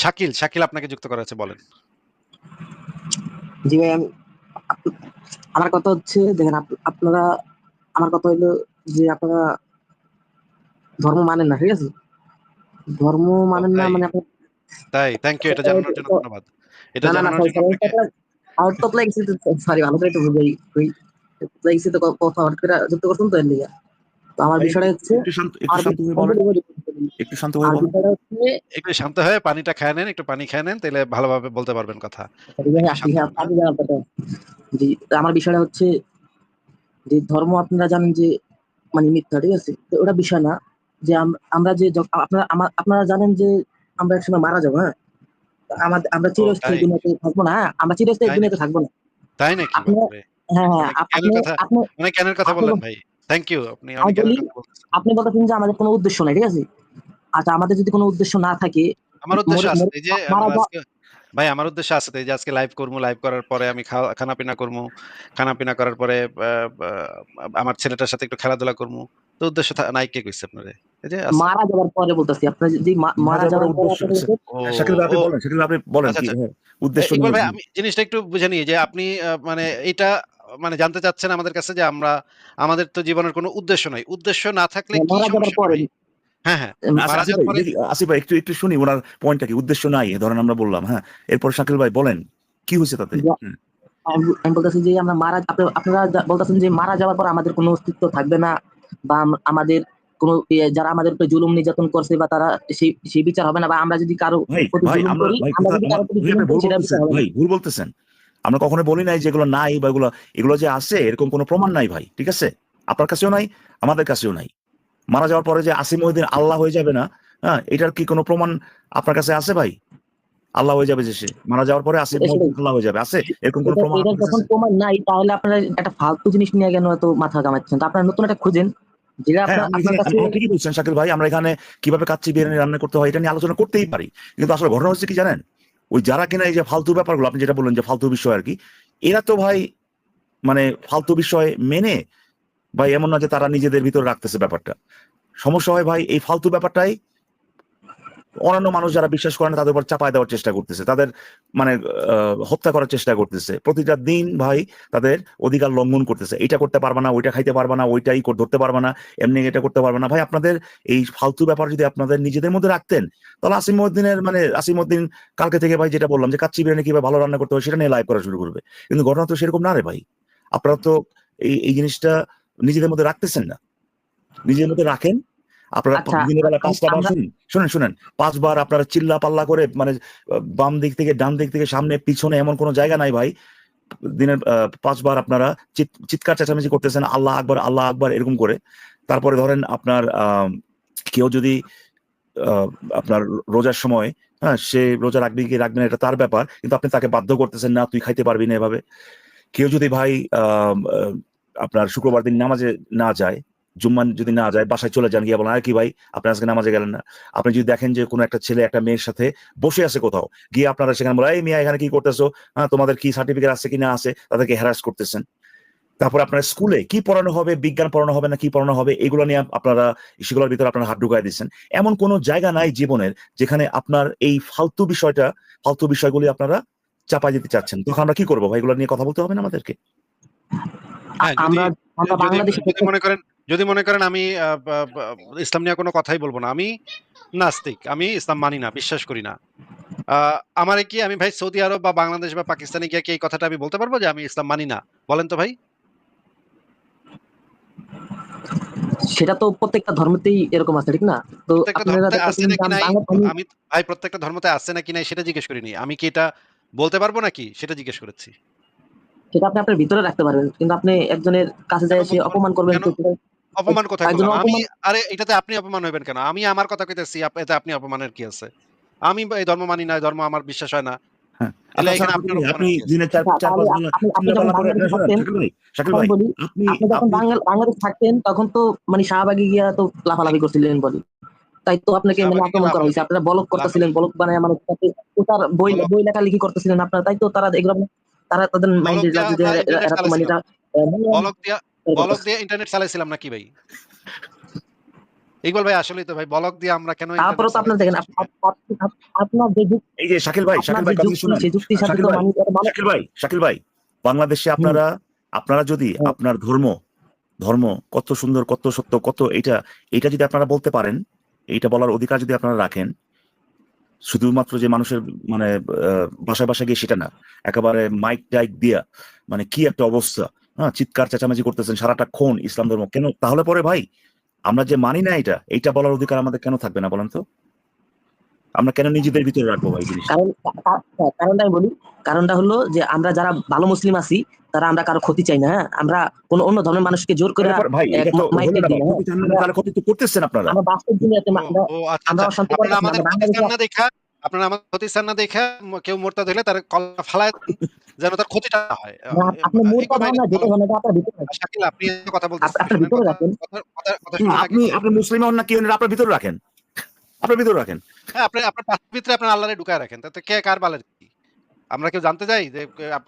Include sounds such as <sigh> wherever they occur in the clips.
শাকিল, শাকিল আপনাকে যুক্ত করা হয়েছে বলেন। জি ভাই আমি আমার কথা হচ্ছে দেখেন আপনারা আমার কথা হইল যে আপনারা ধর্ম মানেন না, ঠিক আছে? ধর্ম মানেন না মানে তাই, থ্যাংক ইউ এটা জানানোর জন্য ধন্যবাদ। এটা জানানোর জন্য আউট অফ লাইন সরি ভালো করে একটু বুঝাই কই লাইছি তো কথা হট করে যুক্ত করছেন তো এর লিগা। তো আমার বিষয়টা হচ্ছে একটু শান্ত একটু আর শান্ত বলেন। একটু শান্ত হয়ে বলেন। একটু শান্ত হয়ে পানিটা খেয়ে নেন, একটু পানি খেয়ে নেন তাইলে ভালোভাবে বলতে পারবেন কথা। জি আমার বিষয়টা হচ্ছে যে ধর্ম আপনারা জানেন যে মানে মিথ্যা, ঠিক আছে? ওটা বিষয় না যে আমরা যে আপনারা আপনারা জানেন যে আমরা একসময় মারা যাব, হ্যাঁ? আমাদ আমরা চিরস্থায়ী দুনিয়াতে থাকব না, হ্যাঁ? আমরা চিরস্থায়ী দুনিয়াতে থাকব না। তাই নাকি? হ্যাঁ, হ্যাঁ, জ্ঞানের আপনি অনেক কথা আপনি বললেন ভাই। Thank you. আপনি। আপনি বলতেছেন যে আমাদের কোনো উদ্দেশ্য নাই, ঠিক আছে? আচ্ছা আমাদের যদি কোনো উদ্দেশ্য না থাকে আমার উদ্দেশ্য আছে। এই যে ভাই আমার উদ্দেশ্য আছে যে আজকে লাইভ করব, লাইভ করার পরে আমি খাওয়া খানাপিনা করমু। খানাপিনা করার পরে আমার ছেলেটার সাথে একটু খেলাধুলা করমু। তো উদ্দেশ্য নাই কে কইছে আপনারে? এই যে আছে। মারা যাওয়ার পরে বলতেছি। আপনার যদি মারা যাওয়ার আপনি বলেন, শাকিল আপনি বলেন আচ্ছা, আচ্ছা। হ্যাঁ, এ উদ্দেশ্য ভাই আমি জিনিসটা একটু বুঝে নিই যে আপনি মানে এইটা মানে জানতে চাচ্ছেন আমাদের কাছে যে আমরা আমাদের তো জীবনের কোনো উদ্দেশ্য নাই। উদ্দেশ্য না থাকলে হ্যাঁ, কি মারা হ্যাঁ, হ্যাঁ। আচ্ছা মারা আসিফ ভাই একটু একটু শুনি উনার পয়েন্টটা কি? উদ্দেশ্য নাই ধরেন আমরা বললাম, হ্যাঁ? এরপর শাকিল ভাই বলেন কি হইছে তাতে? আমি বলতেছি যে আমরা মারা আপনারা বলতেছেন যে মারা যাওয়ার পর আমাদের কোনো অস্তিত্ব থাকবে না বা আমাদের কোনো যারা আমাদের উপরে জুলুম নির্যাতন করছে বা তারা সেই সেই বিচার হবে না বা আমরা যদি কারও। ভাই ভুল বলতেছেন। আমরা কখনো বলি নাই যেগুলো নাই বা এগুলো এগুলো যে আছে এরকম কোনো প্রমাণ নাই ভাই। ঠিক আছে? আপনার কাছেও নাই, আমাদের কাছেও নাই। মারা যাওয়ার পরে যে আসিফ মহিউদ্দিন আল্লাহ হয়ে যাবে না, হ্যাঁ? এটার কি কোনো প্রমাণ আপনার কাছে আছে ভাই? আল্লাহ হয়ে যাবে যে সে। মারা যাওয়ার পরে আসিফ আল্লাহ হয়ে যাবে। আছে? এরকম কোনো প্রমাণ যখন প্রমাণ নাই তাহলে আপনারা একটা ফালতু জিনিস নিয়ে কেন এত মাথা ঘামাচ্ছেন? তো আপনারা নতুন একটা খুঁজেন যেটা হ্যাঁ, ঠিকই বলছেন শাকিল ভাই। আমরা এখানে কীভাবে কাচ্চি বিরিয়ানি রান্না করতে হয় এটা নিয়ে আলোচনা করতেই পারি। কিন্তু আসলে ঘটনা হচ্ছে কি জানেন? ওই যারা কিনা এই যে ফালতু ব্যাপারগুলো আপনি যেটা বললেন যে ফালতু বিষয় আরকি। এরা তো ভাই মানে ফালতু বিষয় মেনে ভাই এমন না যে তারা নিজেদের ভিতরে রাখতেছে ব্যাপারটা। সমস্যা হয় ভাই এই ফালতু ব্যাপারটাই অন্যান্য মানুষ যারা বিশ্বাস করে না তাদের উপর চাপায় দেওয়ার চেষ্টা করতেছে। তাদের মানে হত্যা করার চেষ্টা করতেছে। প্রতিটা দিন ভাই তাদের অধিকার লঙ্ঘন করতেছে। এইটা করতে পারবা না, ওইটা খাইতে পারবা না, ওইটাই ধরতে পারবা না, এমনি এটা করতে পারবা না। ভাই আপনাদের এই ফালতু ব্যাপার যদি আপনাদের নিজেদের মধ্যে রাখতেন, তাহলে আসিম মহিউদ্দিনের মানে আসিম উদ্দিন কালকে থেকে ভাই যেটা বললাম যে কাচ্চি বিরিয়ানি কীভাবে ভালো রান্না করতে হবে সেটা নিয়ে লাইভ করা শুরু করবে। কিন্তু ঘটনা তো সেরকম না রে ভাই। আপনারা তো এই এই জিনিসটা নিজেদের মধ্যে রাখতেছেন না। নিজেদের মধ্যে রাখেন। আপনারা আচ্ছা দিনের বেলা আম ৫ টা বার শুনুন, শুনেন, শুনেন। ৫ বার আপনারা চিল্লা পাল্লা করে মানে বাম দিক থেকে ডান দিক থেকে সামনে পিছনে এমন কোন জায়গা নাই ভাই। দিনের আ ৫ বার আপনারা চিৎকার চেঁচামেচি করতেছেন আল্লাহ আকবার, আল্লাহ আকবার এরকম করে। তারপরে ধরেন আপনার কেউ যদি আপনার রোজার সময় হ্যাঁ, সে রোজা রাখবে কি রাখবে না এটা তার ব্যাপার। কিন্তু আপনি তাকে বাধ্য করতেছেন না তুই খাইতে পারবি না এভাবে। কেউ যদি ভাই আ আ আপনার শুক্রবার দিন নামাজে না যায়, জুম্মান যদি না যায় বাসায় চলে যান গিয়ে বলেন, "আরে কি ভাই আপনি আজকে নামাজে গেলেন না?" আপনি যদি দেখেন যে কোন একটা ছেলে একটা মেয়ের সাথে বসে আছে কোথাও, গিয়ে আপনারা সেখানে বলেন, "এই মিয়া এখানে কি করতেছো? হ্যাঁ, তোমাদের কি সার্টিফিকেট আছে কি না আছে?" তাদেরকে হ্যারাস করতেছেন। তারপরে আপনার স্কুলে কি পড়ানো হবে, বিজ্ঞান পড়ানো হবে না কি পড়ানো হবে এগুলো নিয়ে আপনারা সেগুলোর ভিতরে আপনারা হাত ঢুকায় দিচ্ছেন। এমন কোন জায়গা নাই জীবনের যেখানে আপনার এই ফালতু বিষয়টা ফালতু বিষয়গুলি আপনারা চাপায় দিতে চাচ্ছেন। তখন আমরা কি করব ভাই? এগুলো নিয়ে কথা বলতে হবে না আমাদেরকে? হ্যাঁ, যদি মনে করেন যদি মনে করেন আমি ইসলাম নিয়ে কোন কথাই বলব না। আমি নাস্তিক। আমি ইসলাম মানি না, বিশ্বাস করি না। আমারে কি আমি ভাই সৌদি আরব বা বাংলাদেশ বা পাকিস্তানে গিয়ে কি এই কথাটা আমি বলতে পারব যে আমি ইসলাম মানি না? বলেন তো ভাই? সেটা তো প্রত্যেকটা ধর্মেতেই এরকম আছে, ঠিক না? তো আমি ভাই প্রত্যেকটা ধর্মতে আছে নাকি নাই সেটা জিজ্ঞেস করিনি। আমি কি এটা বলতে পারব নাকি? সেটা জিজ্ঞেস করেছি। সেটা আপনি আপনার ভিতরে রাখতে পারবেন। কিন্তু আপনি একজনের কাছে যায়ে সে অপমান করবেন অপমান একজন আমি আরে এটাতে আপনি অপমান হইবেন কেন? আমি আমার কথা কইতেছি এতে আপনি অপমানের কি আছে? আমি এই ধর্ম মানি না, ধর্ম আমার বিশ্বাস হয় না। এলে এখানে আপনার আপনি অপমানের কি আছে? দিনে ৪ ৪ তাহলে ৫ আপ বেলা আপনি আপনি চিল্লা যখন পাল্লা করে বাংলাদেশে শোনেন থাকতেন শাকিল ভাই, শাকিল আমি ভাই বলি আপনি আপনি যখন আপনি বাংলা বাংলাদেশে থাকতেন তখন তো মানে শাহবাগে গিয়া তো লাফালাফি করছিলেন বলি। তাই তো আপনাকে মানে শাহবাগে আক্রমণ করা হইছে। আপনারা ব্লক করতেছিলেন, লাফালাফি ব্লক বানায় আমার সাথে বই বলক বই লেখালেখি করতেছিলেন আপনারা। তাই তো তারা এগুলো তারা তাদের মাইন্ডে দিয়া যাতে আমরা এরা তো মানে এটা বলক দিয়া বলক। দিয়ে ইন্টারনেট চালাইছিলাম নাকি ভাই? ইকবাল ভাই আসলেই তো ভাই ব্লক দিয়ে আমরা কেন তারপরে তো আপনার দেখেন আপনার যে এই যে শাকিল ভাই শাকিল ভাই কথা যুক্তি শুনেন। সেই যুক্তির সাথে শাকিল তো ভাই, মানুষ এটা মানে- শাকিল ভাই শাকিল ভাই বাংলাদেশে আপনারা আপনারা যদি আপনার ধর্ম ধর্ম কত সুন্দর কত সত্য কত এটা এটা যদি আপনারা বলতে পারেন এইটা বলার অধিকার যদি আপনারা রাখেন শুধুমাত্র যে মানুষের মানে বাসায় বাসায় গিয়ে সেটা না, একেবারে মাইক টাইক দিয়া মানে কি একটা অবস্থা হ্যাঁ চিৎকার চেঁচামেচি করতেছেন সারাটা ক্ষণ ইসলাম ধর্ম। কেন? তাহলে পরে ভাই, আমরা যে মানি না এটা এটা বলার অধিকার আমাদের কেন থাকবে না বলেন তো? আমরা কেন নিজেদের ভিতরে রাখব ভাই জিনিস কারণ কা- কারণটা আমি বলি কারণটা হলো যে আমরা যারা ভালো মুসলিম আছি তারা আমরা কারও ক্ষতি চাই না হ্যাঁ আমরা কোন অন্য ধর্মের মানুষকে জোর করে হ্যাঁ। করতেছেন আপনারা আমরা বাস্তব দুনিয়াতে আমরা আচ্ছা আমরা আচ্ছা। অশান্তি না, দেখা আপনারা আমাদের ক্ষতি চান না দেখা কেউ মোরতাদ হলে তার কল্লা ফালায় যেন তার ক্ষতিটা না হয় আপনি যেটা হয় আপনার ভিতরে। শাকিল আপনি কথা বলতেছেন। আপনি আপনি মুসলিম হন না কি হন না, আপনার ভিতরে রাখেন আপনার ভিতরে রাখেন। হ্যাঁ আপনি আপনার পাশের ভিতরে আপনার আল্লাহরে ঢুকায় রাখেন। তাতে কে কার বালের কি? আমরা কেউ জানতে চাই যে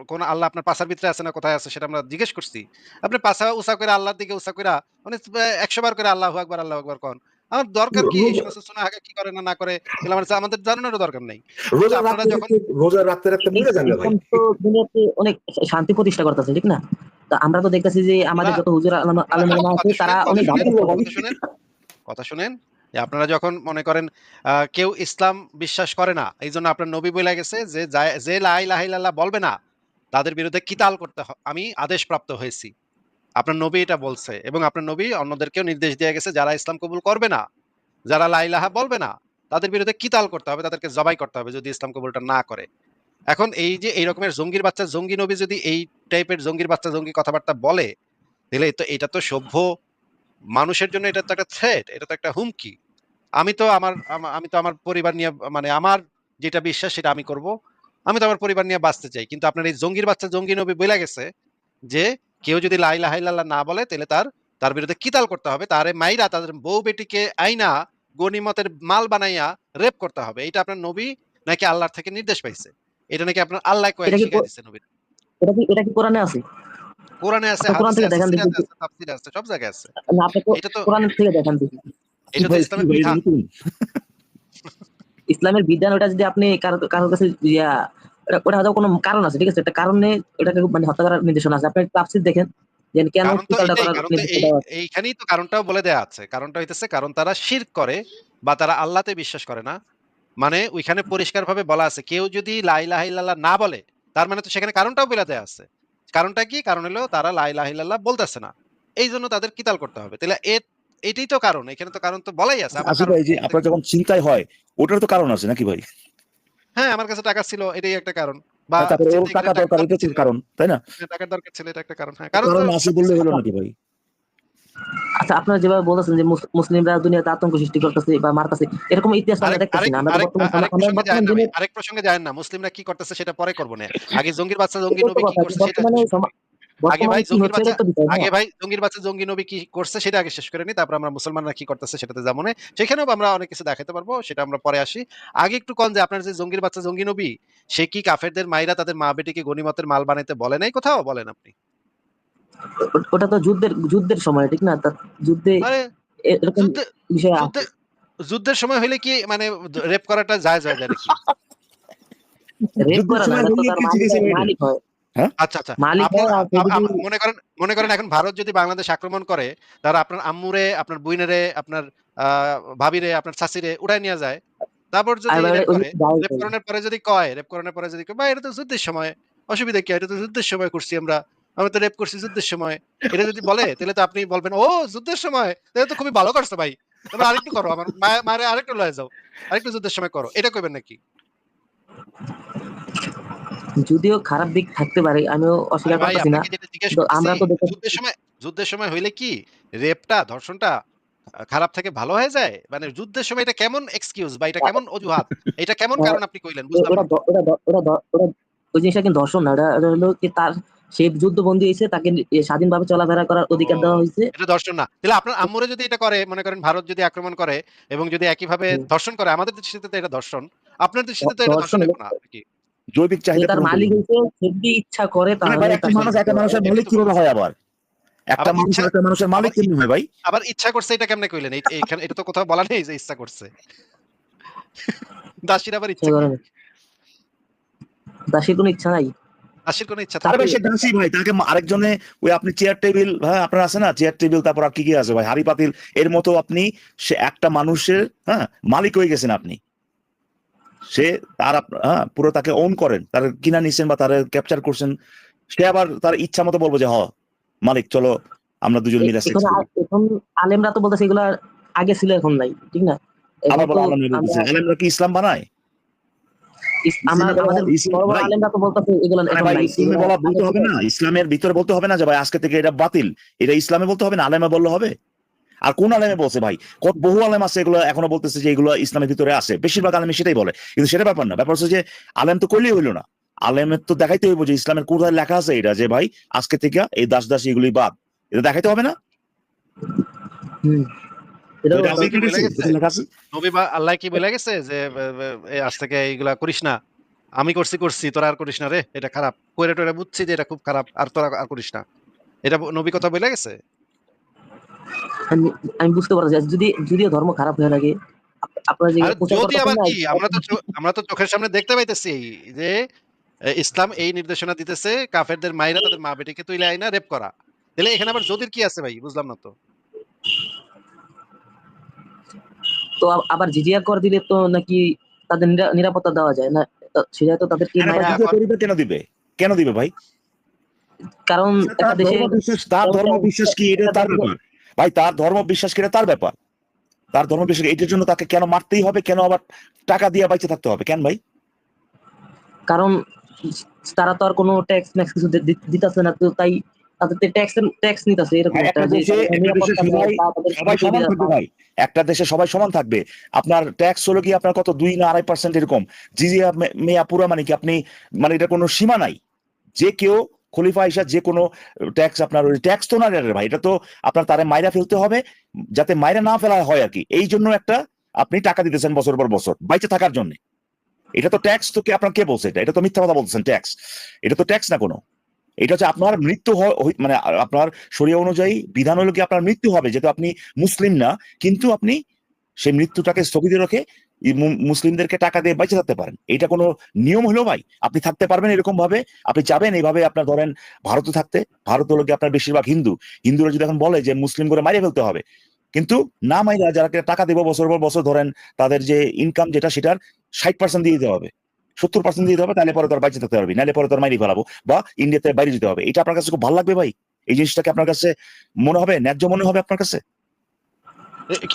কোন আল্লাহ আপনার পাশার ভিতরে আছে না কোথায় আছে সেটা আমরা জিজ্ঞেস করছি। আপনি পাশা উসা করে আল্লাহর দিকে উসা করে মানে একশো বার করে আল্লাহ আকবার আল্লাহ আকবার কন। আমার দরকার কি? এই সমস্ত শোনা আগে কি করে না না করে আমার আমাদের জানানোর দরকার নেই। রোজা আপনারা যখন- রোজা রাখতে রাখতে মরে যান ভাই। দুনিয়াতে অনেক শান্তি প্রতিষ্ঠা করতেছে ঠিক না? তা আমরা তো দেখতেছি যে আমাদের যত হুজুর আলম আলম আছে তারা অনেক কথা শুনেন কথা শুনেন। যে আপনারা যখন মনে করেন কেউ ইসলাম বিশ্বাস করে না এই জন্য আপনার নবী বলে গেছে যে যে লাই লাহিল্লাহ বলবে না, তাদের বিরুদ্ধে কিতাল করতে আমি আদেশ প্রাপ্ত হয়েছি। আপনার নবী এটা বলছে এবং আপনার নবী অন্যদেরকেও নির্দেশ দিয়ে গেছে, যারা ইসলাম কবুল করবে না, যারা লাইলাহা বলবে না, তাদের বিরুদ্ধে কিতাল করতে হবে, তাদেরকে জবাই করতে হবে যদি ইসলাম কবুলটা না করে। এখন এই যে এই রকমের জঙ্গির বাচ্চা, জঙ্গি নবী যদি এই টাইপের জঙ্গির বাচ্চা, জঙ্গি কথাবার্তা বলে, তাহলে তো এটা তো সভ্য মানুষের জন্য এটা তো একটা থ্রেট এটা তো একটা হুমকি। আমি তো আমার আমি তো আমার পরিবার নিয়ে মানে আমার যেটা বিশ্বাস সেটা আমি করব আমি তো আমার পরিবার নিয়ে বাঁচতে চাই। কিন্তু আপনার এই জঙ্গির বাচ্চা জঙ্গি নবী বলে গেছে যে কেউ যদি লাই লাহাইল্লাহ না বলে তাহলে তার তার বিরুদ্ধে কিতাল করতে হবে? তারে মাইরা তাদের বউ বেটিকে আইনা গনিমতের মাল বানাইয়া রেপ করতে হবে। এটা আপনার নবী নাকি আল্লাহর থেকে নির্দেশ পাইছে? এটা নাকি আপনার আল্লাহ কয়েক দিচ্ছে নবীর? এটা কি এটা কি কোরআনে আছে? কোরআনে আছে কোরআন থেকে দেখান দেখি। সিরাতে আছে সব জায়গায় আছে। না আপনি এটা তো কোরআন থেকে দেখান দেখি। এটা তো ইসলামের বিধান। ইসলামের বিধান ওটা যদি আপনি কারও কারোর কাছে ইয়া ওটা- হয়তো কোনো কারণ আছে ঠিক আছে? একটা কারণে ওটাকে মানে হত্যা করার নির্দেশনা আছে। আপনি তাফসীর দেখেন কেন দেওয়া। এইখানেই তো কারণটাও বলে দেয়া আছে। কারণটা হইতেছে কারণ তারা শিরক করে বা তারা আল্লাহতে বিশ্বাস করে না। মানে ওইখানে পরিষ্কারভাবে বলা আছে কেউ যদি লা ইলাহা ইল্লাল্লাহ না বলে তার মানে তো সেখানে কারণটাও বলে দেয়া আছে। কারণটা কি? কারণ হলো তারা লাই ইলাহা বলতেছে না। এই জন্য তাদের কিতাল করতে হবে। তাহলে এ এটাই তো কারণ। এখানে তো কারণ তো বলাই আছে। আমার ভাই যে আপনার যখন চিন্তায় হয় ওটার তো কারণ আছে নাকি ভাই? হ্যাঁ আমার কাছে টাকা ছিল এটাই একটা কারণ। বা চিন্তায় টাকা দরকার এটা কারণ তাই না? টাকার দরকার ছিল এটা একটা কারণ। হ্যাঁ কারণ কারণ আছে বললে হলো নাকি ভাই? আচ্ছা আপনারা যেভাবে বলতেছেন যে মুসলিমরা দুনিয়াতে আতঙ্ক সৃষ্টি করতেছে বা মারতেছে এরকম ইতিহাস আমরা দেখতেছি না। আমরা আরেক- বর্তমান প্রসঙ্গে না দিনে আরেক প্রসঙ্গে যায়েন না। মুসলিমরা কি করতেছে সেটা পরে করব না। আগে জঙ্গির বাচ্চা জঙ্গি নবী কি করছে সেটা ভাই জঙ্গির বাচ্চা-? আগে ভাই জঙ্গির বাচ্চা জঙ্গি নবী কি করছে সেটা আগে শেষ করে নি। তারপর আমরা মুসলমানরা কি করতেছে সেটাতে যাব না। সেখানেও আমরা অনেক কিছু দেখাতে পারব সেটা আমরা পরে আসি। আগে একটু কন যে আপনার যে জঙ্গির বাচ্চা জঙ্গি নবী সে কি কাফেরদের মাইরা তাদের মা বেটিকে গনিমতের মাল বানাইতে বলে নাই কোথাও? বলেন আপনি। ওটা তো যুদ্ধের যুদ্ধের সময় ঠিক না? তা যুদ্ধে এরকম বিষয় আছে। যুদ্ধের সময় হইলে কি মানে রেপ করাটা যায় যায় যায় নাকি? রেপ করা কি মালিক হয়, হয়? আচ্ছা আচ্ছা। মনে করেন মনে করেন এখন ভারত যদি বাংলাদেশ আক্রমণ করে তারা আপনার আম্মুরে আপনার বুইনেরে আপনার আহ, ভাবিরে আপনার চাচিরে উঠাই নিয়ে যায়। তারপর যদি আর রেপ ওই- করে যাই রেপ করে। করানোর পরে যদি কয় রেপ করানোর পরে যদি কয় ভাই এটা তো যুদ্ধের সময় অসুবিধা কি? এটা তো যুদ্ধের সময় করছি আমরা। আমি তো রেপ করছি যুদ্ধের সময়। এটা যদি বলে তাহলে তো আপনি বলবেন ও যুদ্ধের সময়? তাহলে তো খুবই ভালো করছ ভাই। তবে আরেকটু করো আমার মায়ে- মারে আরেকটু লয়ে যাও। আরেকটু যুদ্ধের সময় করো। এটা কইবেন নাকি? যদিও খারাপ দিক থাকতে পারে আমিও অস্বীকার করতেছি না। আমরা তো যুদ্ধের সময় যুদ্ধের সময় হইলে কি রেপটা ধর্ষণটা খারাপ থেকে ভালো হয়ে যায়? মানে যুদ্ধের সময় এটা কেমন এক্সকিউজ বা এটা কেমন অজুহাত? এটা কেমন কারণ আপনি কইলেন? বুঝলাম ওটা ওটা ওটা ওটা ওই জিনিসটা কিন্তু ধর্ষণ না। ওটা হলো কি তার সে যুদ্ধবন্দী হয়েছে তাকে স্বাধীনভাবে চলাফেরা করার অধিকার দেওয়া হয়েছে। এটা ধর্ষণ না। তাহলে আপনার আম্মুরে যদি এটা করে মনে করেন ভারত যদি আক্রমণ করে এবং যদি একইভাবে। ধর্ষণ করে আমাদের দৃষ্টিতে তো এটা ধর্ষণ আপনার দৃষ্টিতে তো এটা ধর্ষণ না জৈবিক চাহিদা তার মালিক। যদি ইচ্ছা করে মানে তাহলে একটা মানুষ একটা মানুষের মালিক কীভাবে হয় আবার? একটা মানুষ ইচ্ছা- একটা মানুষের মালিক কেমন হয় ভাই? আবার ইচ্ছা করছে এটা কেমনে কইলেন? এই- এইখানে এটা তো কোথাও বলা নেই যে ইচ্ছা করছে। দাসির আবার ইচ্ছা কি? দাসীর কোনো ইচ্ছা নাই। দাসির কোনো ইচ্ছা তার থাকে সে দাসী ভাই তাকে আরেকজনে ওই আপনি চেয়ার টেবিল হ্যাঁ আপনার আছে না? চেয়ার টেবিল তারপর আর কি কি আছে ভাই? হাড়ি পাতিল এর মতো আপনি সে একটা মানুষের হ্যাঁ মালিক হয়ে গেছেন আপনি। সে তার হ্যাঁ পুরো তাকে ওন করেন। তার কিনা নিছেন বা তার ক্যাপচার করছেন সে আবার তার ইচ্ছা মতো বলব যে হ মালিক চলো আমরা দুজন মিলে এখন আলেমরা তো বলতেছে এগুলা আগে ছিল এখন নাই ঠিক না? আবার বলো আলেমরা কি ইসলাম বানায়? ইসলামের ভিতরে বলতে হবে না যে ভাই আজকে থেকে এটা বাতিল। এটা ইসলামে বলতে হবে না আলেমে বললে হবে। আর কোন আলেমে বলছে ভাই? কত বহু আলেম আছে এগুলো এখনও বলতেছে যে এগুলো ইসলামের ভিতরে আছে। বেশিরভাগ আলেমে সেটাই বলে। কিন্তু সেটা ব্যাপার না। ব্যাপার হচ্ছে যে আলেম তো করলেই হইল না। আলেমের তো দেখাইতে হইব যে ইসলামের কোথায় লেখা আছে এটা যে ভাই আজকে থেকে এই দাস দাস এগুলি বাদ। এটা দেখাইতে হবে না? নবী বা আল্লাহ কি বলে গেছে যে আজ থেকে এইগুলা করিস না। আমি করছি করছি তোরা আর করিস না রে এটা খারাপ। কইরে টরে বুঝছি যে এটা খুব খারাপ আর তোরা আর করিস না। এটা নবী কথা বলে গেছে? আমি আমি বুঝতে পারছি যদি যদিও ধর্ম খারাপ হয়ে লাগে আপনারা যে যদি আবার কি আমরা তো আমরা তো চোখের সামনে দেখতে পাইতেছি যে ইসলাম এই নির্দেশনা দিতেছে কাফেরদের মাইরা তাদের মা বেটিকে তুইলে আইনা রেপ করা। তাহলে এখানে আবার যদির কি আছে ভাই? বুঝলাম না তো। তো আবার জিজিয়া কর দিলে তো নাকি তাদের নিরাপত্তা দেওয়া যায় না? সেটা তো তাদেরকে করিবে কেন দিবে? কেন দিবে ভাই? কারণ একটা তার দেশে ধর্ম বিশ্বাস তার ধর্ম বিশ্বাস কি এটা তার ব্যাপার? ভাই তার ধর্ম বিশ্বাস কি এটা তার ব্যাপার? তার ধর্ম বিশ্বাস এটার জন্য তাকে কেন মারতেই হবে কেন আবার টাকা দিয়ে বাইচে থাকতে হবে কেন ভাই? কারণ তারা তো আর কোনো ট্যাক্স ম্যাক্স কিছু দিতেছে না তো তাই তাদের ট্যাক্স ট্যাক্স নিতেছে এরকম একটা দেশে- সবাই- সমান থাকবে ভাই। একটা দেশে সবাই সমান থাকবে। আপনার ট্যাক্স হলো কি আপনার কত? দুই না আড়াই পার্সেন্ট এরকম। মেয়া পুরা মানে কি আপনি মানে এটা কোনো সীমা নাই। যে কেউ খলিফা হিসাব যে কোনো ট্যাক্স আপনার ট্যাক্স তো না ভাই। এটা তো আপনার তারে মাইরা ফেলতে হবে যাতে মাইরা না ফেলা হয় আর কি। এই জন্য একটা আপনি টাকা দিতেছেন বছর পর বছর বাইচে থাকার জন্য। এটা তো ট্যাক্স তো কে আপনার কে বলছে এটা? এটা তো মিথ্যা কথা বলছেন ট্যাক্স এটা তো ট্যাক্স না কোনো? এটা হচ্ছে আপনার মৃত্যু মানে আপনার শরীর অনুযায়ী বিধান হলো কি আপনার মৃত্যু হবে, যেহেতু আপনি মুসলিম না, কিন্তু আপনি সেই মৃত্যুটাকে স্থগিত রেখে মুসলিমদেরকে টাকা দিয়ে বেঁচে থাকতে পারেন। এটা কোনো নিয়ম হলো ভাই, আপনি থাকতে পারবেন এরকম ভাবে আপনি চাবেন এইভাবে আপনার ধরেন ভারতে থাকতে, ভারত হলো কি আপনার বেশিরভাগ হিন্দু। হিন্দুরা যদি এখন বলে যে মুসলিম করে মারিয়ে ফেলতে হবে, কিন্তু না মাইরা যারা টাকা দেবো বছর পর বছর ধরেন তাদের যে ইনকাম যেটা সেটার ষাট পার্সেন্ট দিয়ে দিতে হবে। সত্তর পার্সেন্ট দিতে হবে তাহলে পরে তোর বাইচে থাকতে পারবি নাহলে পরে তোর মাইরি ফেলাবো বা ইন্ডিয়াতে বাইরে যেতে হবে। এটা আপনার কাছে খুব ভালো লাগবে ভাই? এই জিনিসটাকে আপনার কাছে মনে হবে ন্যায্য মনে হবে আপনার কাছে?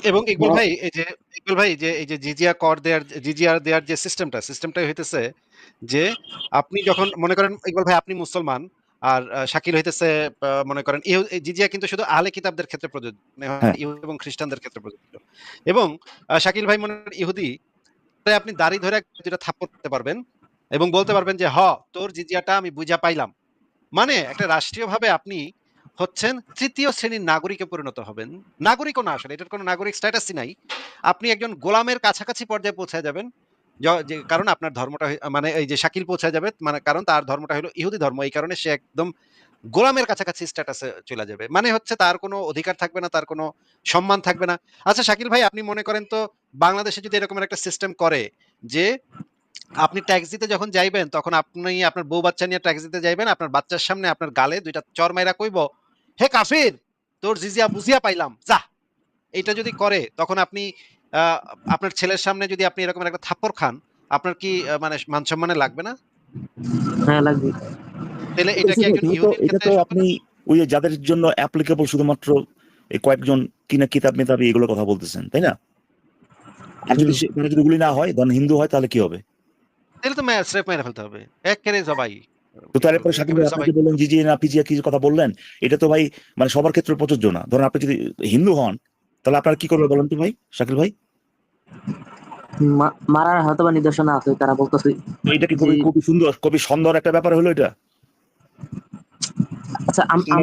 এবং ইকবাল ভাই এই যে ইকবাল ভাই যে এই যে জিজিয়া কর দেয়ার জিজিয়া দেয়ার যে সিস্টেমটা সিস্টেমটা হইতেছে যে আপনি যখন মনে করেন ইকবাল ভাই আপনি মুসলমান আর শাকিল হইতেছে মনে করেন জিজিয়া কিন্তু শুধু আহলে কিতাবদের ক্ষেত্রে প্রযোজ্য মানে হ্যাঁ। এবং খ্রিস্টানদের ক্ষেত্রে প্রযোজ্য। এবং শাকিল ভাই মনে করেন ইহুদি আপনি দাড়ি ধরে যেটা থাপ্পড় করতে পারবেন এবং বলতে পারবেন যে, হ, তোর জিজিয়াটা আমি বুঝা পাইলাম। মানে একটা রাষ্ট্রীয়ভাবে আপনি হচ্ছেন তৃতীয় শ্রেণির নাগরিকে পরিণত হবেন। নাগরিকও না আসলে, এটার কোনো নাগরিক স্ট্যাটাসই নাই। আপনি একজন গোলামের কাছাকাছি পর্যায়ে পৌঁছে যাবেন। যে কারণ আপনার ধর্মটা মানে এই যে শাকিল পৌঁছে যাবে মানে কারণ তার ধর্মটা হলো ইহুদি ধর্ম, এই কারণে সে একদম গোলামের কাছাকাছি স্ট্যাটাসে চলে যাবে। মানে হচ্ছে তার কোনো অধিকার থাকবে না, তার কোনো সম্মান থাকবে না। আচ্ছা শাকিল ভাই, আপনি মনে করেন তো বাংলাদেশে যদি এরকম একটা সিস্টেম করে যে আপনি ট্যাক্স দিতে যখন যাইবেন, তখন আপনি আপনার বউ বাচ্চা নিয়ে ট্যাক্স দিতে যাইবেন, আপনার বাচ্চার সামনে আপনার গালে দুইটা চর মাইরা কইব, হে কাফির, তোর জিজিয়া বুঝিয়া পাইলাম, যা। এটা যদি করে, তখন আপনি আপনার ছেলের সামনে যদি আপনি এরকম একটা থাপ্পড় খান, আপনার কি মানে মান সম্মানে লাগবে না? হ্যাঁ লাগবে। তাহলে <laughs> এটা কি একজন এটা ইহুদির এটা ক্ষেত্রে তো আপনি ওই যাদের জন্য অ্যাপ্লিকেবল শুধুমাত্র এই কয়েকজন কিনা কিতাব মেতাবি এগুলো কথা বলতেছেন তাই না? আর যদি তারা যদি গুলি না হয় ধরেন হিন্দু হয় তাহলে কি হবে? তাহলে তো ম্যা- স্রেফ মেরে ফেলতে হবে। এক কেড়ে জবাই তো তাহলে পরে শাকিব ভাই একেবারে আপনাকে বললেন জিজি না পিজিয়া কি কথা বললেন এটা তো ভাই মানে সবার ক্ষেত্রে প্রযোজ্য না। ধরেন আপনি যদি হিন্দু হন তাহলে আপনার কি করবে বলেন তো ভাই শাকিল ভাই? মারার হয়তো বা নির্দেশনা আছে তারা বলতেছে এটা কি খুবই খুবই সুন্দর খুবই সুন্দর একটা ব্যাপার হলো এটা? আচ্ছা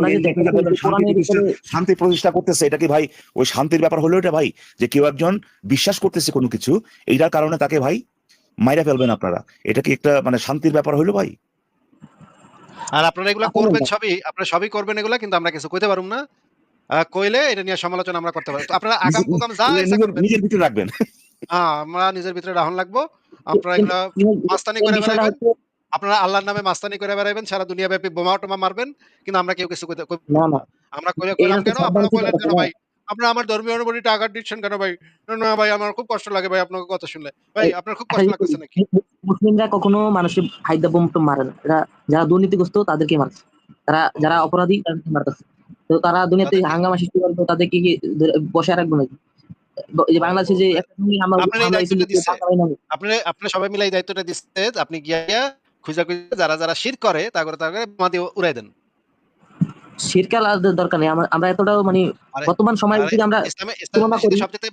শান্তি প্রতিষ্ঠা- করতেছে এটা কি ভাই ওই শান্তির ব্যাপার হলো এটা ভাই? যে কেউ একজন বিশ্বাস করতেছে কোনো কিছু এইটার কারণে তাকে ভাই মাইরা ফেলবেন আপনারা। এটা কি একটা মানে শান্তির ব্যাপার হলো ভাই? আর আপনারা এগুলা করবেন সবই আপনারা সবই করবেন এগুলা কিন্তু আমরা কিছু কইতে পারুম না। আহ, কইলে এটা নিয়ে সমালোচনা আমরা করতে পারি আপনারা আগাম নিজের- কুকাম যা নিজের- ভিতরে রাখবেন। হ্যাঁ আমরা নিজের ভিতরে রাহন লাগবো আপনারা এগুলা মাস্তানি করে আপনারা আল্লাহর নামে মাস্তানি করে বেড়াবেন সারা দুনিয়া ব্যাপী বোমা টোমা মারবেন কিন্তু আমরা কেউ কিছু না না। আমরা কইলাম হচ্ছে কেন? আপনারা কইলেন কেন। ভাই? আপনারা আমার ধর্মীয় অনুভূতিটা আঘাত দিচ্ছেন কেন ভাই? না, ভাই আমার খুব কষ্ট লাগে ভাই আপনাকে কথা শুনলে। ভাই আপনার খুব কষ্ট লাগতেছে নাকি? মুসলিমরা কখনো মানুষের হাইদা বোম টোম মারে না। এরা যারা দুর্নীতিগ্রস্ত তাদেরকে মারছে। তারা যারা অপরাধী তাদেরকে মারতেছে। তো তারা দুনিয়াতে হাঙ্গামা সৃষ্টি করবে তাদেরকে কি বসে রাখব নাকি? এই যে বাংলাদেশে যে আপনার আপনি আপনি সবাই মিলে এই দায়িত্বটা দিচ্ছে আপনি গিয়া খুঁজা খুঁজে যারা যারা শির করে তা করে তা করে বোমা দিয়ে উড়াই দেন। শিরকাল আর দরকার নেই। আমরা- এতটাও মানে বর্তমান সময় যদি আমরা তুলনা করি। সবচেয়ে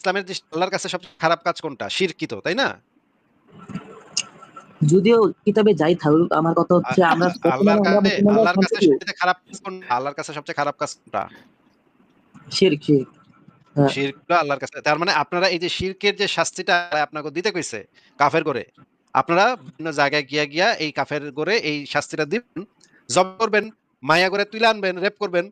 ইসলামের আল্লাহর কাছে সবচেয়ে খারাপ কাজ কোনটা? শিরকিত তাই না? যদিও কিতাবে যাই থাকুক আমার কথা হচ্ছে আমরা আল্লাহর কাছে আল্লাহর কাছে সবচেয়ে খারাপ কাজ কোনটা? আল্লাহর কাছে সবচেয়ে খারাপ কাজ কোনটা? শিরক শিরক হ্যাঁ। আল্লাহর কাছে তার মানে আপনারা এই যে শিরকের যে শাস্তিটা আপনাকে দিতে কইছে কাফের করে আপনারা বিভিন্ন জায়গায় গিয়া গিয়া এই কাফের করে এই শাস্তিটা দিবেন জব করবেন মায়া করে তুলে আনবেন রেপ করবেন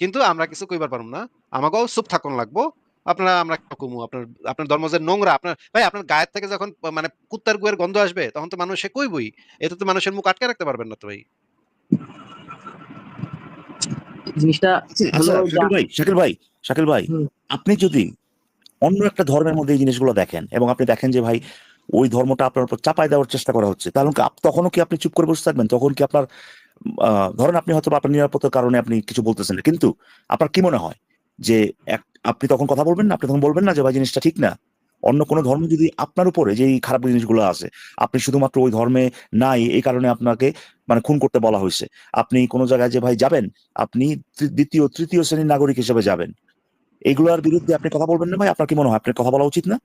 কিন্তু আমরা কিছু কইবার পারুম না। আমাকেও চুপ থাকুন লাগবো। আপনারা আমরা কুমু? আপনার আপনার ধর্ম যে নোংরা আপনার ভাই আপনার গায়ের থেকে যখন মানে কুত্তার গুয়ের গন্ধ আসবে তখন তো মানুষ সে কইবই। এতে তো মানুষের মুখ আটকে রাখতে পারবেন না তো ভাই। জিনিসটা আচ্ছা শাকিল ভাই শাকিল ভাই শাকিল ভাই আপনি যদি অন্য একটা ধর্মের মধ্যে এই জিনিসগুলো দেখেন এবং আপনি দেখেন যে ভাই ওই ধর্মটা আপনার উপর চাপাই দেওয়ার চেষ্টা করা হচ্ছে। তাহলে তখনও কি আপনি চুপ করে বসে থাকবেন? তখন কি আপনার ধরেন আপনি হয়তো আপনার নিরাপত্তার কারণে আপনি কিছু বলতেছেন কিন্তু আপনার কি মনে হয়? যে আপনি তখন কথা বলবেন না? আপনি তখন বলবেন না যে, ভাই, জিনিসটা ঠিক না? অন্য কোনো ধর্ম যদি আপনার উপরে যে, এই খারাপ জিনিসগুলো আছে, আপনি শুধুমাত্র ওই ধর্মে নাই, এই কারণে আপনাকে মানে খুন করতে বলা হয়েছে। আপনি কোনো জায়গায় যে, ভাই, যাবেন? আপনি দ্বিতীয়, তৃতীয় শ্রেণির নাগরিক হিসেবে যাবেন। এগুলোর বিরুদ্ধে আপনি কথা বলবেন না, ভাই? আপনার কি মনে হয়? আপনার কথা বলা উচিত না?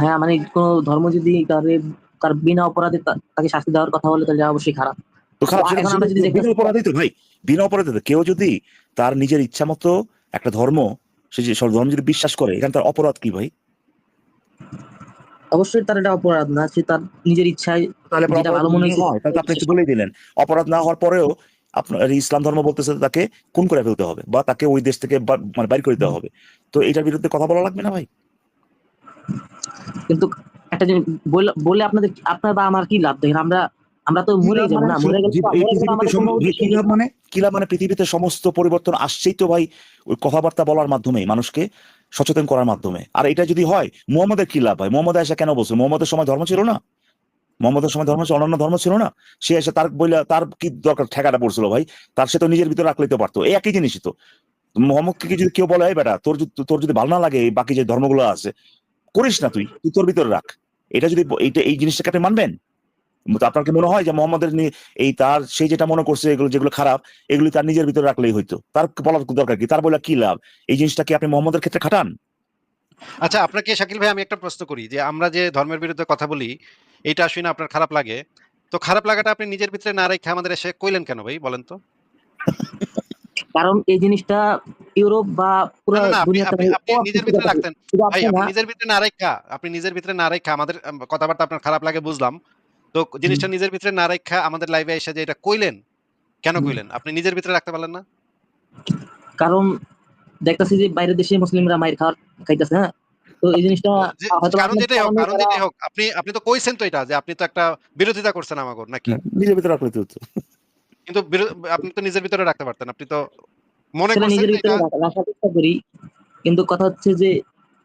হ্যাঁ মানে কোন ধর্ম যদি তারে তার বিনা অপরাধে তাকে শাস্তি দেওয়ার কথা বলে তাহলে অবশ্যই খারাপ। বিনা অপরাধী তো ভাই বিনা অপরাধী তো। কেউ যদি তার নিজের ইচ্ছা মতো একটা ধর্ম সে যে সব ধর্ম যদি বিশ্বাস করে এখানে তার অপরাধ কি ভাই? অবশ্যই তার এটা অপরাধ না সে তার নিজের ইচ্ছায় তাহলে যেটা ভালো মনে হয় তাহলে আপনি বলেই দিলেন। অপরাধ না হওয়ার পরেও আপনার ইসলাম ধর্ম বলতেছে তাকে খুন করে ফেলতে হবে বা তাকে ওই দেশ থেকে মানে বাইর করে দিতে হবে। তো এটার বিরুদ্ধে কথা বলা লাগবে না ভাই? কিন্তু একটা জিনিস বলে আপনাদের আপনার বা আমার কি লাভ? দেখেন আমরা আমরা তো মরে যাব না মরে গেলে তো- এই মরে গেলে মানে? কি লাভ মানে? পৃথিবীতে সমস্ত পরিবর্তন আসছেই তো ভাই ওই কথাবার্তা বলার মাধ্যমে মানুষকে সচেতন করার মাধ্যমে। আর এটা যদি হয় মোহাম্মদের কি লাভ ভাই? মোহাম্মদ এসে কেন বলছে মোহাম্মদের সময় ধর্ম ছিল না? মোহাম্মদের সময় ধর্ম ছিল অন্যান্য ধর্ম ছিল না? সে এসে তার বইলা তার কি দরকার? ঠেকাটা পড়ছিল ভাই। তার সে তো নিজের ভিতরে রাখলেই তো পারতো। এই একই জিনিসই তো। মোহাম্মদকে কি যদি কেউ বলে এই বেটা তোর তোর যদি ভালো না লাগে বাকি যে ধর্মগুলো আছে করিস না তুই তুই তোর ভিতরে রাখ। এটা যদি এইটা এই জিনিসটাকে আপনি মানবেন। আপনার কি মনে হয় যে মোহাম্মদের এই তার সে যেটা মনে করছে এগুলো যেগুলো খারাপ, এগুলি তার নিজের ভিতরে রাখলেই হইতো। তার বলার দরকার কি? তার বলে কি লাভ? এই জিনিসটা কি আপনি মোহাম্মদের ক্ষেত্রে খাটান? আচ্ছা আপনাকে শাকিল ভাই, আমি একটা প্রশ্ন করি যে আমরা যে ধর্মের বিরুদ্ধে কথা বলি এটা শুনে আপনার খারাপ লাগে। তো খারাপ লাগাটা আপনি নিজের ভিতরে না রেখে আমাদের এসে কইলেন কেন ভাই, বলেন তো? কারণ এই জিনিসটা ইউরোপ বা পুরো আপনি দুনিয়াতে আপনি আপনি নিজের ভিতরে রাখতেন। ভাই আপনি আপনি নিজের ভিতরে না রেখা আপনি নিজের ভিতরে না রেখা আমাদের কথাবার্তা আপনার খারাপ লাগে বুঝলাম। তো জিনিসটা নিজের ভিতরে না রেখা আমাদের লাইভে এসে যে এটা কইলেন কেন কইলেন? আপনি নিজের ভিতরে রাখতে পারলেন না? কারণ দেখতেছি যে বাইরের দেশে মুসলিমরা মায়ের খাওয়ার খাইতেছে হ্যাঁ? তো এই জিনিসটা হয়তো কারণ যেটাই হোক কারণ যেটাই হোক আপনি আপনি তো কইছেন তো এটা যে আপনি তো একটা বিরোধিতা করছেন আমাকে নাকি? নিজের ভিতরে রাখলে তো। কিন্তু আপনি তো নিজের ভিতরে রাখতে পারতেন। আপনি তো মনে সেটা করছেন নিজের ভিতরে রাখার চেষ্টা করি। কিন্তু কথা হচ্ছে যে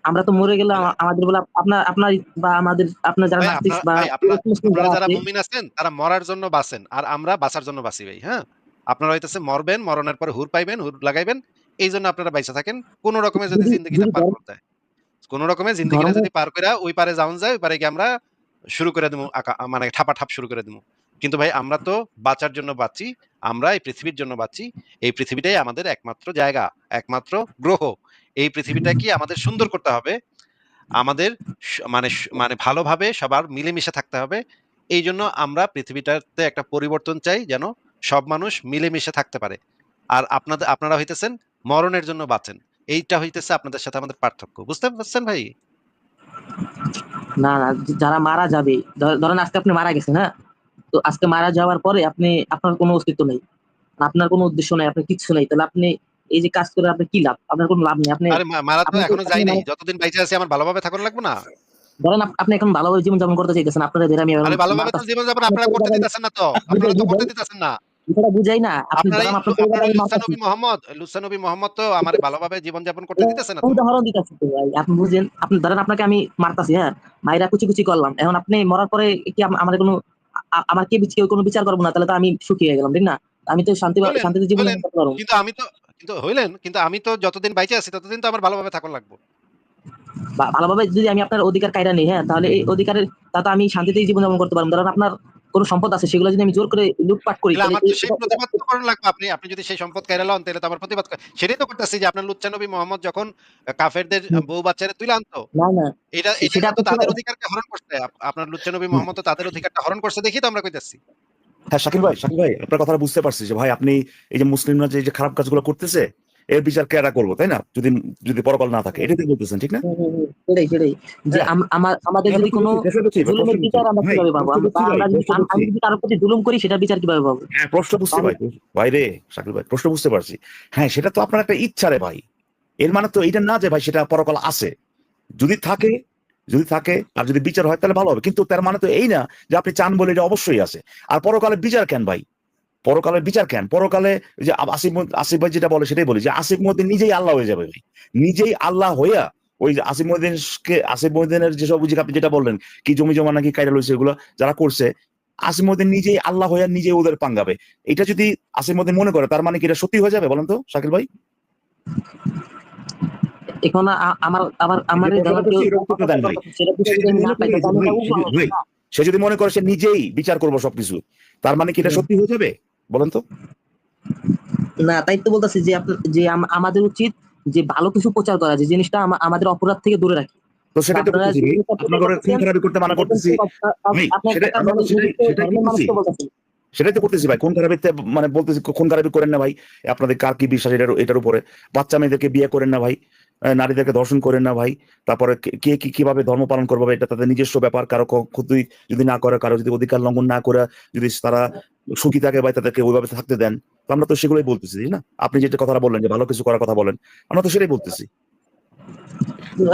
আমরা তো মরে গেলে আমাদের বলে আপনার আপনার বা আমাদের আপনার যারা নাস্তিক বা আপনারা- যারা মুমিন আছেন তারা মরার জন্য বাঁচেন। আর আমরা বাঁচার জন্য বাঁচি ভাই হ্যাঁ? আপনারা হইতেছে মরবেন মরণের পরে হুর পাইবেন হুর লাগাইবেন। এই জন্য আপনারা বাইসা থাকেন। কোন রকমে যদি জিন্দগিটা পার করতে হয় কোন রকমে জিন্দগিটা যদি পার করে ওই পারে যাওন যায় ওই পারে গিয়ে আমরা শুরু করে দেবো মানে ঠাপা ঠাপ শুরু করে দেবো কিন্তু ভাই, আমরা তো বাঁচার জন্য বাঁচি, আমরা এই পৃথিবীর জন্য বাঁচি, এই পৃথিবীটাই আমাদের একমাত্র জায়গা, একমাত্র গ্রহ। এই পৃথিবীটা কি আমাদের সুন্দর করতে হবে, আমাদের মানে মানে ভালোভাবে সবার মিলেমিশে থাকতে হবে, এই জন্য আমরা পৃথিবীটাতে একটা পরিবর্তন চাই যেন সব মানুষ মিলেমিশে থাকতে পারে। আর আপনাদের আপনারা হইতেছেন মরণের জন্য বাঁচেন, এইটা হইতেছে আপনাদের সাথে আমাদের পার্থক্য, বুঝতে পারছেন ভাই? না না, যারা মারা যাবে ধরেন আজকে আপনি মারা গেছেন হ্যাঁ? তো আজকে মারা যাওয়ার পরে আপনি আপনার কোনো অস্তিত্ব নেই। আপনার কোনো উদ্দেশ্য নাই আপনার কিচ্ছু নেই। তাহলে আপনি এই যে কাজ করে আপনার কি লাভ? আপনার কোনো লাভ নেই। আপনি মারা তো এখনও যাই নাই যতদিন বাইচে আছি আমার ভালোভাবে থাকুন লাগবে না? ধরেন আপনি এখন ভালোভাবে জীবনযাপন করতে চাইতেছেন আপনারা আমি আরে ভালোভাবে তো জীবন যাপন আপনারা করতে দিতেছেন না তো। আপনারা তো করতে দিতেছেন না। বিষয়টা বুঝাই না। আপনি ধরেন আপনার পরিবারের মোহাম্মদ মোহাম্মদ তো আমার ভালোভাবে জীবন যাপন করতে দিতেছে না উদাহরণ দিতেছি তো ভাই। আপনি বুঝেন আপনি ধরেন আপনাকে আমি মারতাছি হ্যাঁ? মাইরা কুচি কুচি করলাম। এখন আপনি মরার পরে কি আম- আমার কোনো আ- আমার কি কেউ কোনো বিচার করব না তাহলে তো আমি সুখী হয়ে গেলাম ঠিক না? আমি তো শান্তি শান্তিতে জীবন কিন্তু আমি তো কিন্তু হইলেন কিন্তু আমি তো যতদিন বাইচে আছি ততদিন তো আমার ভালোভাবে থাকা লাগবে। বা- ভালোভাবে যদি আমি আপনার অধিকার কায়রা নেই হ্যাঁ তাহলে এই অধিকারের তা তো আমি শান্তিতেই জীবনযাপন করতে পারব। ধরেন আপনার কোনো সম্পদ আছে সেগুলো যদি আমি জোর করে লুটপাট করি তাহলে তাহলে আমার তো সেই প্রতিবাদ করার লাগবে। আপনি আপনি যদি সেই সম্পদ কেড়ে লন তাহলে তো আমার প্রতিবাদ সেটাই তো করতেছি যে আপনার লুচ্চানবী মোহাম্মদ যখন কাফেরদের বউ বাচ্চারা তুলে আনতো না না। এটা এটা সেটা তো তাদের অধিকারকে হরণ করছে। আপ- আপনার লুচ্চানবী মোহাম্মদ তো তাদের অধিকারটা হরণ করছে দেখি তো আমরা কইতাছি। হ্যাঁ শাকিল ভাই শাকিল ভাই আপনার কথাটা বুঝতে পারছি যে ভাই আপনি এই যে মুসলিমরা যে খারাপ কাজগুলো করতেছে এর বিচার কেরা করব তাই না? যদি যদি পরকাল না থাকে। এটাই বলতেছেন ঠিক না? সেটাই সেটাই। যে হ্যাঁ। আমাদের যদি কোনো জুলুমের বিচার আমরা কীভাবে পাবো? আমরা আমরা যদি আমি যদি কারোর প্রতি জুলুম করি সেটা বিচার কীভাবে পাবো? হ্যাঁ প্রশ্ন বুঝতে ভাই। ভাই রে শাকিল ভাই প্রশ্ন বুঝতে পারছি। হ্যাঁ সেটা তো আপনার একটা ইচ্ছা রে ভাই। এর মানে তো এটা না যে ভাই সেটা পরকাল আছে। যদি থাকে যদি থাকে আর যদি বিচার হয় তাহলে ভালো হবে। কিন্তু তার মানে তো এই না যে আপনি চান বলে এটা অবশ্যই আছে। আর পরকালে বিচার কেন ভাই? পরকালের বিচার কেন? পরকালে যে আসিফ আসিফ ভাই যেটা বলে সেটাই বলি যে আসিফ মহিউদ্দিন নিজেই আল্লাহ হয়ে যাবে নিজেই আল্লাহ হইয়া ওই যে আসিফ মহিউদ্দিনকে আসিফ মহিউদ্দিনের যেসব বুঝি আপনি যেটা বললেন কি জমি জমা নাকি কাইরা লইছে এগুলো যারা করছে আসিফ মহিউদ্দিন নিজেই আল্লাহ হইয়া নিজেই ওদের পাঙ্গাবে এটা যদি আসিফ মহিউদ্দিন মনে করে তার মানে কি এটা সত্যি হয়ে যাবে বলেন তো শাকিল ভাই? এখন আমার আমার সে যদি মনে করে সে নিজেই বিচার করব সবকিছু তার মানে কি এটা সত্যি হয়ে যাবে? বলেন তো। না তাই তো বলতেছি যে যে আমাদের উচিত যে ভালো কিছু প্রচার করা যে জিনিসটা আমাদের অপরাধ থেকে দূরে রাখি। তো সেটা তো আপনারা করতে মানা করতেছি। সেটা- সেটাই- তো করতেছি ভাই কোন খারাপিতে মানে বলতেছি কোন খারাপি করেন না ভাই। আপনাদের কার কি বিশ্বাস এটার এটার উপরে? বাচ্চা মেয়েদেরকে বিয়ে করেন না ভাই। নারীদেরকে দর্শন করেন না ভাই। তারপরে কে- কে কীভাবে ধর্ম পালন করবে এটা তাদের নিজস্ব ব্যাপার। কারও ক্ষতি যদি না করে, কারও যদি অধিকার লঙ্ঘন না করে, যদি তারা সুখী থাকে ভাই, তাদেরকে ওইভাবে থাকতে দেন। আমরা তো সেগুলোই বলতেছি না? আপনি যেটা কথাটা বললেন যে ভালো কিছু করার কথা বলেন, আমরা তো সেটাই বলতেছি।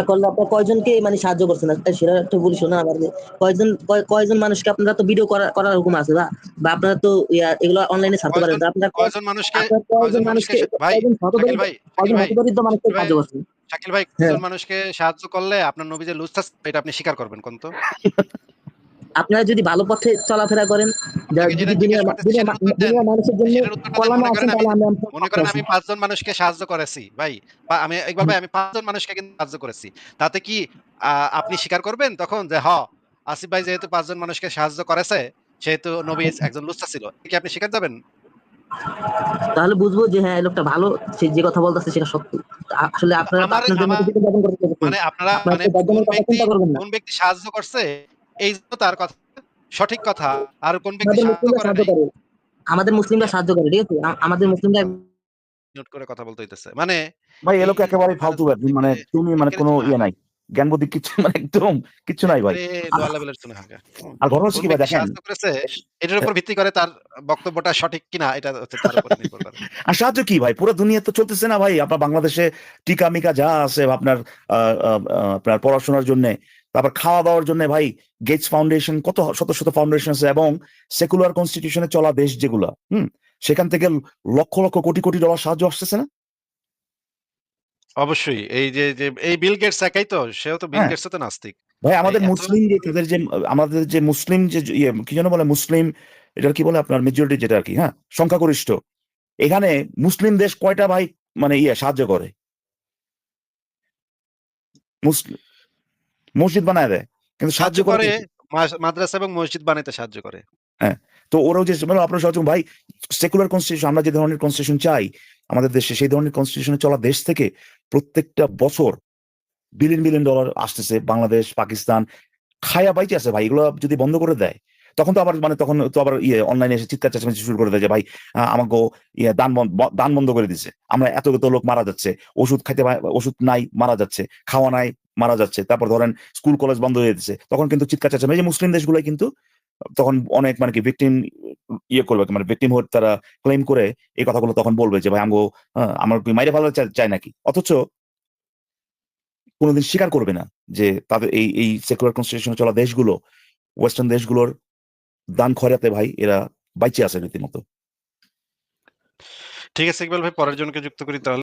করলে আপনারা কয়জনকে মানে সাহায্য করছেন সেটা একটা শোনা আমার কয়জন কয়জন মানুষকে আপনারা তো ভিডিও করার হুকুম আছে বা? বা আপনারা তো এগুলো অনলাইনে ছাড়তে পারেন। আপনারা কয়জন মানুষকে কয়জন মানুষকে ভাই হতদরিদ্র মানুষকে সাহায্য করছেন শাকিল ভাই। কয়জন মানুষকে সাহায্য করলে আপনার নবী যে লুস্তাস এটা আপনি স্বীকার করবেন কোন তো? <laughs> আপনারা যদি ভালো পথে চলাফেরা করেন মানুষের জন্য। কল্যাণে তাহলে আমি মনে করেন আমি পাঁচজন মানুষকে সাহায্য করেছি ভাই। আমি ইকবাল ভাই আমি পাঁচজন মানুষকে কিন্তু সাহায্য করেছি। তাতে কি আপনি স্বীকার করবেন তখন যে হ আসিফ ভাই যেহেতু পাঁচজন মানুষকে সাহায্য করেছে সেহেতু নবী একজন লুস্তা ছিল। কি আপনি স্বীকার যাবেন তাহলে বুঝব যে হ্যাঁ লোকটা ভালো সে যে কথা বলতেছে সেটা সত্য। আসলে আপনারা। মানে আপনারা মানে কোন ব্যক্তি সাহায্য করছে এই জন্য তার কথা। সঠিক কথা। আর কোন ব্যক্তি সাহায্য করে আমাদের মুসলিমরা সাহায্য করে ঠিক আছে? আমাদের মুসলিমরা নোট করে কথা বলতে হইতেছে। মানে ভাই এ লোক একেবারে ফালতু মানে তুমি মানে কোনো ইয়ে নাই। জ্ঞান বুদ্ধি কিছু মানে একদম কিছু নাই ভাই। আর ঘটনা হচ্ছে কি ভাই দেখেন। সাহায্য করেছে এটার উপর ভিত্তি করে তার বক্তব্যটা সঠিক কিনা এটা হচ্ছে তার উপর নির্ভর করে। <laughs> আর সাহায্য কি ভাই? পুরো দুনিয়া তো চলতেছে না ভাই। আপনার বাংলাদেশে টিকা মিকা যা আছে আপনার আপনার পড়াশোনার জন্য। তারপর খাওয়া দাওয়ার জন্য ভাই গেটস ফাউন্ডেশন কত শত শত ফাউন্ডেশন আছে এবং সেকুলার কনস্টিটিউশনে চলা দেশ যেগুলা হুম সেখান থেকে লক্ষ লক্ষ কোটি কোটি ডলার সাহায্য আসতেছে না? অবশ্যই এই যে এই বিল গেটস একাই তো সেও তো বিল হ্যাঁ। গেটস তো নাস্তিক। ভাই আমাদের মুসলিম যে তাদের যে আমাদের যে মুসলিম যে ইয়ে কি যেন বলে মুসলিম এটা কি বলে আপনার মেজরিটি যেটা আর কি হ্যাঁ সংখ্যাগরিষ্ঠ। এখানে মুসলিম দেশ কয়টা ভাই মানে ইয়ে সাহায্য করে? মুসলিম মসজিদ বানায় দেয়। কিন্তু সাহায্য করে মাদ্রাসা এবং মসজিদ বানাইতে সাহায্য করে। হ্যাঁ তো ওরাও যে মানে আপনার সচেতন ভাই সেকুলার কনস্টিটিউশন আমরা যে ধরনের কনস্টিটিউশন চাই আমাদের দেশে সেই ধরনের কনস্টিটিউশনে চলা দেশ থেকে প্রত্যেকটা বছর বিলিয়ন বিলিয়ন ডলার আসতেছে বাংলাদেশ পাকিস্তান খায়া বাইচে আছে ভাই এগুলো যদি বন্ধ করে দেয় তখন তো আবার মানে তখন তো আবার ইয়ে অনলাইনে এসে চিৎকার চেঁচামেচি শুরু করে দেয় যে ভাই আমাকে ইয়ে দান বন্ধ দান বন্ধ করে দিছে। আমরা এত এত লোক মারা যাচ্ছে ওষুধ খাইতে ওষুধ নাই মারা যাচ্ছে খাওয়া নাই মারা যাচ্ছে তারপর ধরেন স্কুল কলেজ বন্ধ হয়ে যাচ্ছে তখন কিন্তু চিৎকার চেঁচামেচি এই যে মুসলিম দেশগুলো কিন্তু তখন অনেক মানে কি ভিকটিম ইয়ে করবে মানে ভিকটিম হোড তারা ক্লেম করে এই কথাগুলো তখন বলবে যে ভাই আমগো হ্যাঁ, আমার কি মাইরে ভালো চায় নাকি? অথচ কোনোদিন স্বীকার করবে না যে তাদের এই এই সেকুলার কনস্টিটিউশনে চলা দেশগুলো ওয়েস্টার্ন দেশগুলোর দান খরাতে ভাই এরা বাইচে আছে রীতিমতো। ঠিক আছে ইকবাল ভাই পরের জনকে যুক্ত করি তাহলে।